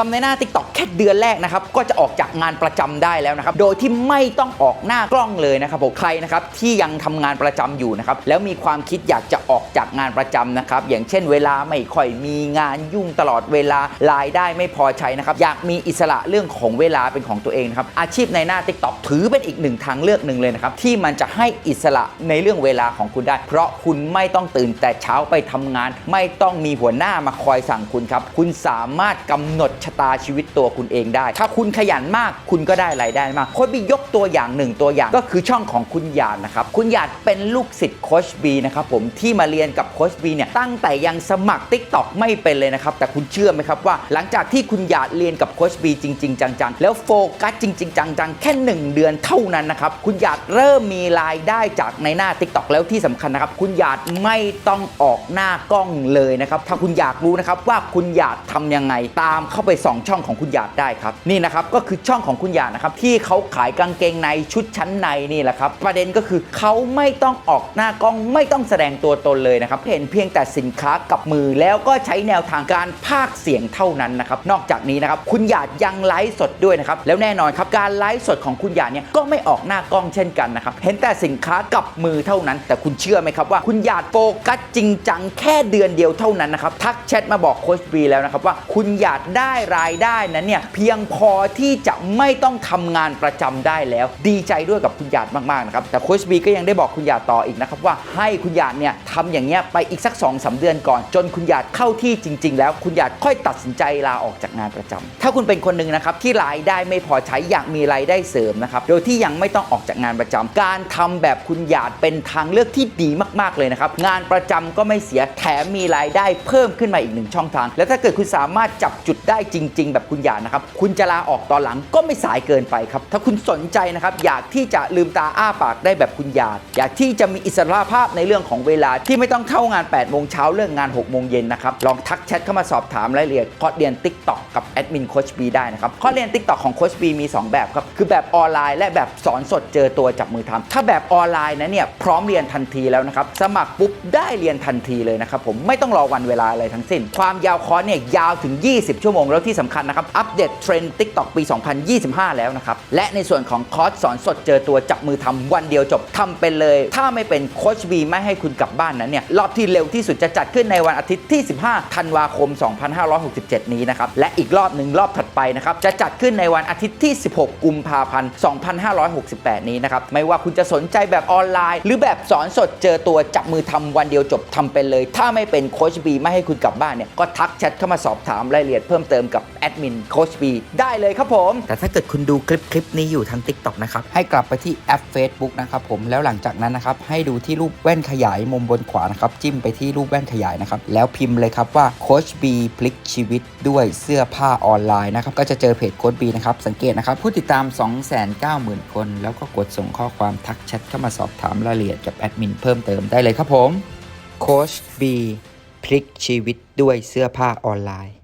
ทำในหน้า TikTok แค่เดือนแรกนะครับก็จะออกจากงานประจำได้แล้วนะครับโดยที่ไม่ต้องออกหน้ากล้องเลยนะครับผมใครนะครับที่ยังทำงานประจำอยู่นะครับแล้วมีความคิดอยากจะออกจากงานประจำนะครับอย่างเช่นเวลาไม่ค่อยมีงานยุ่งตลอดเวลารายได้ไม่พอใช้นะครับอยากมีอิสระเรื่องของเวลาเป็นของตัวเองนะครับอาชีพในหน้า TikTok ถือเป็นอีกหนึ่งทางเลือกหนึ่งเลยนะครับที่มันจะให้อิสระในเรื่องเวลาของคุณได้ เพราะคุณไม่ต้องตื่นแต่เช้าไปทำงาน ไม่ต้องมีหัวหน้ามาคอยสั่งคุณครับคุณสามารถกำหนดชะตาชีวิตตัวคุณเองได้ ถ้าคุณขยันมากคุณก็ได้รายได้มากโค้ชบียกตัวอย่างหนึ่งตัวอย่างก็คือช่องของคุณหยาดนะครับคุณหยาดเป็นลูกศิษย์โค้ชบีนะครับผมที่มาเรียนกับโค้ชบีเนี่ยตั้งแต่ยังสมัคร Tik t o อกไม่เป็นเลยนะครับแต่คุณเชื่อไหมครับว่า หลังจากที่คุณหยาดเรียนกับโค้ชบีจริง ๆ จังๆ แล้วโฟกัสจริง ๆ จังๆ แค่ 1 เดือนเท่านั้นนะครับคุณหยาดเริ่มมีรายได้จากในหน้า Tik t o อกแล้วที่สำคัญนะครับคุณหยาดไม่ต้องออกหน้ากล้องเลยนะครับถ้าคุณอยากรู้นะครับว่าคุณหยาดทำยังไงตามเข้าไป2 ช่องของคุณหยาดได้ครับนี่นะครับก็คือช่องของคุณหยาดนะครับที่เขาขายกางเกงในชุดชั้นในนี่แหละครับประเด็นก็คือเขาไม่ต้องออกหน้ากล้องไม่ต้องแสดงตัวตนเลยนะครับเห็นเพียงแต่สินค้ากับมือแล้วก็ใช้แนวทางการพากเสียงเท่านั้นนะครับนอกจากนี้นะครับคุณหยาดยังไลฟ์สดด้วยนะครับแล้วแน่นอนครับการไลฟ์สดของคุณหยาดเนี่ยก็ไม่ออกหน้ากล้องเช่นกันนะครับเห็นแต่สินค้ากับมือเท่านั้น แต่คุณเชื่อไหมครับว่าคุณหยาดโฟกัสจริงจังแค่เดือนเดียวเท่านั้นนะครับทักแชทมาบอกโค้ชบีแล้วนะครับว่าคุณหยาดได้รายได้นั้นเนี่ยเพียงพอที่จะไม่ต้องทำงานประจำได้แล้ว ดีใจด้วยกับคุณหยาดมากๆนะครับแต่โค้ชบีก็ยังได้บอกคุณหยาดต่ออีกนะครับว่าให้คุณหยาดเนี่ยทำอย่างเงี้ยไปอีกสัก2อสเดือนก่อน จนคุณหยาดเข้าที่จริง ๆ แล้วคุณหยาดค่อยตัดสินใจลาออกจากงานประจำถ้าคุณเป็นคนหนึ่งนะครับที่รายได้ไม่พอใช้อยากมีรายได้เสริมนะครับโดยที่ยังไม่ต้องออกจากงานประจำการทำแบบคุณหยาดเป็นทางเลือกที่ดีมากๆเลยนะครับงานประจำก็ไม่เสียแถมมีรายได้เพิ่มขึ้นมาอีกหนึ่งช่องทาง แล้วถ้าเกิดคุณสามารถจับจุดได้จจริง ๆ แบบคุณหยาดนะครับ คุณจะลาออกตอนหลังก็ไม่สายเกินไปครับ ถ้าคุณสนใจนะครับ อยากที่จะลืมตาอ้าปากได้แบบคุณหยาด อยากที่จะมีอิสรภาพในเรื่องของเวลาที่ไม่ต้องเข้างาน8โมงเช้าเลิกงงาน6โมงเย็นนะครับ ลองทักแชทเข้ามาสอบถามรายละเอียดคอร์สเรียน TikTok กับแอดมินโคชบีได้นะครับ คอร์สเรียน TikTok ของโคชบีมี 2 แบบครับ คือแบบออนไลน์และแบบสอนสดเจอตัวจับมือทำถ้าแบบออนไลน์นะเนี่ยพร้อมเรียนทันทีแล้วนะครับ สมัครปุ๊บได้เรียนทันทีเลยนะครับผมไม่ต้องรอวันเวลาอะไรทั้งสิ้น ความยาวคอร์สเนี่ยยาวถึง 20 ชั่วโมงแล้วที่สำคัญนะครับ อัปเดตเทรนด์ TikTok ปี 2025 แล้วนะครับ และในส่วนของคอร์สสอนสดเจอตัวจับมือทำวันเดียวจบทำเป็นเลย ถ้าไม่เป็นโคชบีไม่ให้คุณกลับบ้านนั้นเนี่ย รอบที่เร็วที่สุดจะจัดขึ้นในวันอาทิตย์ที่ 15 ธันวาคม 2567 นี้นะครับ และอีกรอบหนึ่งรอบถัดไปนะครับ จะจัดขึ้นในวันอาทิตย์ที่ 16 กุมภาพันธ์ 2568 นี้นะครับ ไม่ว่าคุณจะสนใจแบบออนไลน์ หรือแบบสอนสดเจอตัวจับมือทำวันเดียวจบทำเป็นเลย ถ้าไม่เป็นโคชบีไม่ให้คุณกลับบ้านเนี่ยก็ทักแชทเข้ามาสอบถามรายละเอียดเพิ่มเติมกับแอดมินโคชบีได้เลยครับผม แต่ถ้าเกิดคุณดูคลิปคลิปนี้อยู่ทาง TikTok นะครับ ให้กลับไปที่แอป Facebook นะครับผมแล้วหลังจากนั้นนะครับ ให้ดูที่รูปแว่นขยายมุมบนขวานะครับ จิ้มไปที่รูปแว่นขยายนะครับ แล้วพิมพ์เลยครับว่าโคชบีพลิกชีวิตด้วยเสื้อผ้าออนไลน์นะครับ ก็จะเจอเพจโคชบีนะครับ สังเกตนะครับ ผู้ติดตาม 290,000 คน แล้วก็กดส่งข้อความทักแชทเข้ามาสอบถามรายละเอียดกับแอดมินเพิ่มเติมได้เลยครับผมโคชบีพลิกชีวิตด้วยเสื้อผ้าออนไลน์